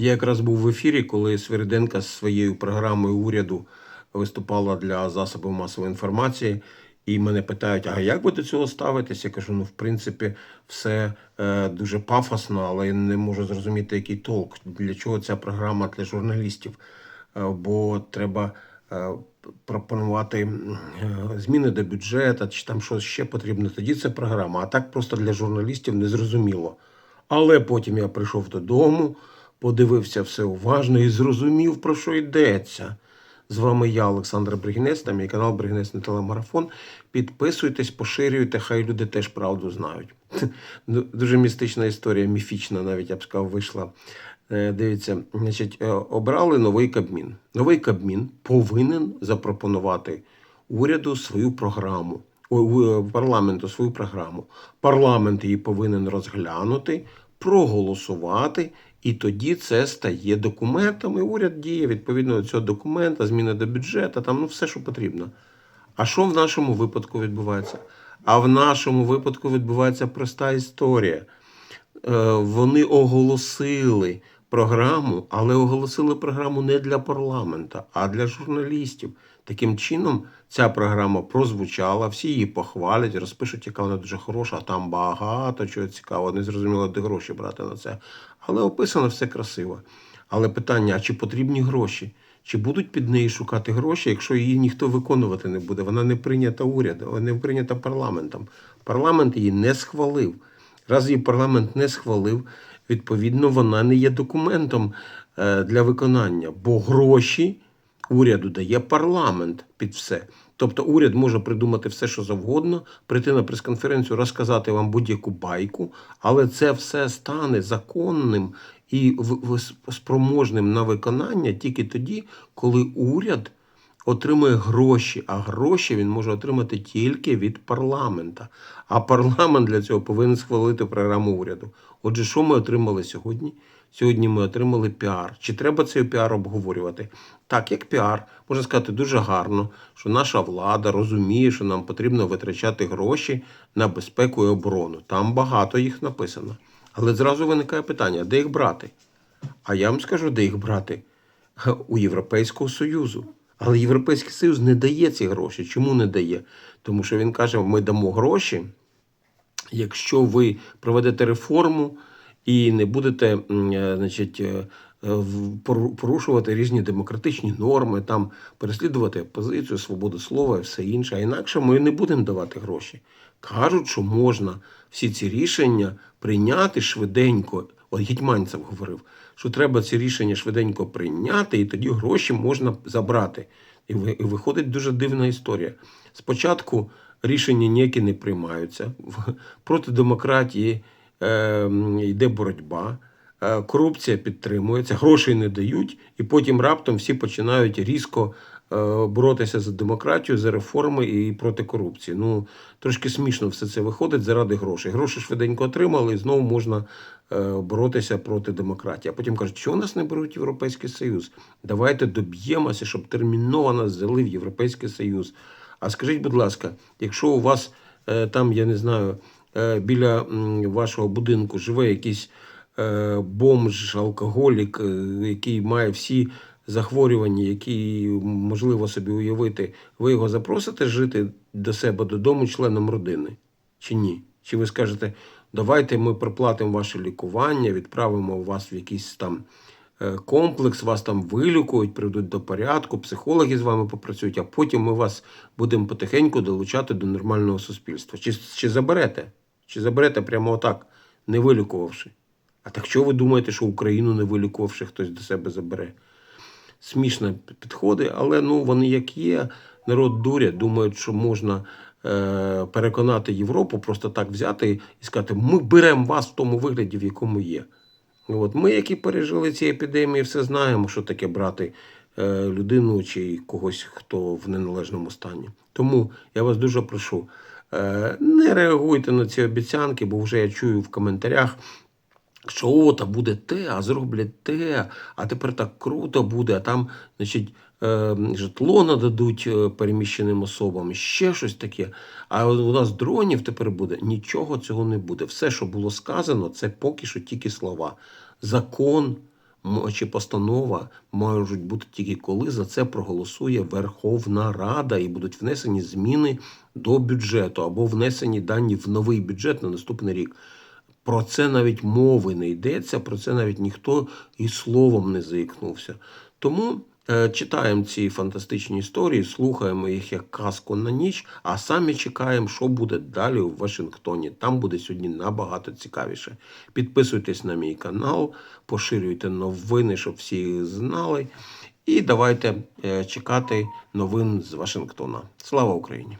Я якраз був в ефірі, коли Свириденка з своєю програмою уряду виступала для засобів масової інформації. І мене питають, а як ви до цього ставитесь? Я кажу, ну, в принципі, все е, дуже пафосно, але я не можу зрозуміти, який толк. Для чого ця програма для журналістів? Е, бо треба е, пропонувати е, зміни до бюджету, чи там щось ще потрібно. Тоді це програма. А так просто для журналістів незрозуміло. Але потім я прийшов додому, подивився все уважно і зрозумів, про що йдеться. З вами я, Олександр Бригінець, та мій канал Бригінець на телемарафон. Підписуйтесь, поширюйте, хай люди теж правду знають. Дуже містична історія, міфічна, навіть я б сказав, вийшла. Е, Дивіться, значить, е, обрали новий Кабмін. Новий Кабмін повинен запропонувати уряду свою програму, е, парламенту свою програму. Парламент її повинен розглянути, проголосувати, і тоді це стає документом. І уряд діє відповідно до цього документа, зміни до бюджету, там ну все, що потрібно. А що в нашому випадку відбувається? А в нашому випадку відбувається проста історія. Е, Вони оголосили програму, але оголосили програму не для парламента, а для журналістів. Таким чином, ця програма прозвучала, всі її похвалять, розпишуть, яка вона дуже хороша, а там багато чого цікавого, не зрозуміло, де гроші брати на це. Але описано все красиво. Але питання: а чи потрібні гроші? Чи будуть під неї шукати гроші, якщо її ніхто виконувати не буде? Вона не прийнята урядом, не прийнята парламентом. Парламент її не схвалив. Раз її парламент не схвалив, відповідно, вона не є документом е, для виконання, бо гроші уряду дає парламент під все. Тобто уряд може придумати все, що завгодно, прийти на прес-конференцію, розказати вам будь-яку байку, але це все стане законним і спроможним на виконання тільки тоді, коли уряд отримує гроші, а гроші він може отримати тільки від парламента. А парламент для цього повинен схвалити програму уряду. Отже, що ми отримали сьогодні? Сьогодні ми отримали піар. Чи треба цей піар обговорювати? Так, як піар, можна сказати, дуже гарно, що наша влада розуміє, що нам потрібно витрачати гроші на безпеку і оборону. Там багато їх написано. Але зразу виникає питання: де їх брати? А я вам скажу, де їх брати у Європейського Союзу. Але Європейський Союз не дає ці гроші. Чому не дає? Тому що він каже: ми дамо гроші, якщо ви проведете реформу і не будете е, значить, е, е, порушувати різні демократичні норми, там переслідувати опозицію, свободу слова і все інше. А інакше ми не будемо давати гроші. Кажуть, що можна всі ці рішення прийняти швиденько. От Гетьманцев говорив, що треба ці рішення швиденько прийняти, і тоді гроші можна забрати. І виходить дуже дивна історія. Спочатку рішення ніякі не приймаються. Проти демократії йде боротьба, е, корупція підтримується, грошей не дають, і потім раптом всі починають різко е, боротися за демократію, за реформи і проти корупції. Ну, трошки смішно все це виходить заради грошей. Гроші швиденько отримали, і знову можна е, боротися проти демократії. А потім кажуть, чого нас не беруть Європейський Союз? Давайте доб'ємося, щоб терміново нас взяли в Європейський Союз. А скажіть, будь ласка, якщо у вас там, я не знаю, біля вашого будинку живе якийсь е, бомж, алкоголік, е, який має всі захворювання, які можливо собі уявити, ви його запросите жити до себе додому членом родини? Чи ні? Чи ви скажете, давайте ми проплатимо ваше лікування, відправимо вас в якийсь там е, комплекс, вас там вилікують, приведуть до порядку, психологи з вами попрацюють, а потім ми вас будемо потихеньку долучати до нормального суспільства. Чи, чи заберете? Чи заберете прямо отак, не вилікувавши? А так що ви думаєте, що Україну не вилікувавши, хтось до себе забере? Смішно підходи, але ну вони як є. Народ дурять, думають, що можна е, переконати Європу просто так взяти і сказати: ми беремо вас в тому вигляді, в якому є. От ми, які пережили ці епідемії, все знаємо, що таке брати е, людину чи когось, хто в неналежному стані. Тому я вас дуже прошу, не реагуйте на ці обіцянки, бо вже я чую в коментарях. Що о, та буде те, а зроблять те, а тепер так круто буде, а там, значить, е, житло нададуть е, переміщеним особам, ще щось таке. А у нас дронів тепер буде. Нічого цього не буде. Все, що було сказано, це поки що тільки слова. Закон чи постанова можуть бути тільки коли за це проголосує Верховна Рада і будуть внесені зміни до бюджету або внесені дані в новий бюджет на наступний рік. Про це навіть мови не йдеться, про це навіть ніхто і словом не заікнувся. Тому читаємо ці фантастичні історії, слухаємо їх як казку на ніч, а самі чекаємо, що буде далі в Вашингтоні. Там буде сьогодні набагато цікавіше. Підписуйтесь на мій канал, поширюйте новини, щоб всі їх знали. І давайте е, чекати новин з Вашингтона. Слава Україні!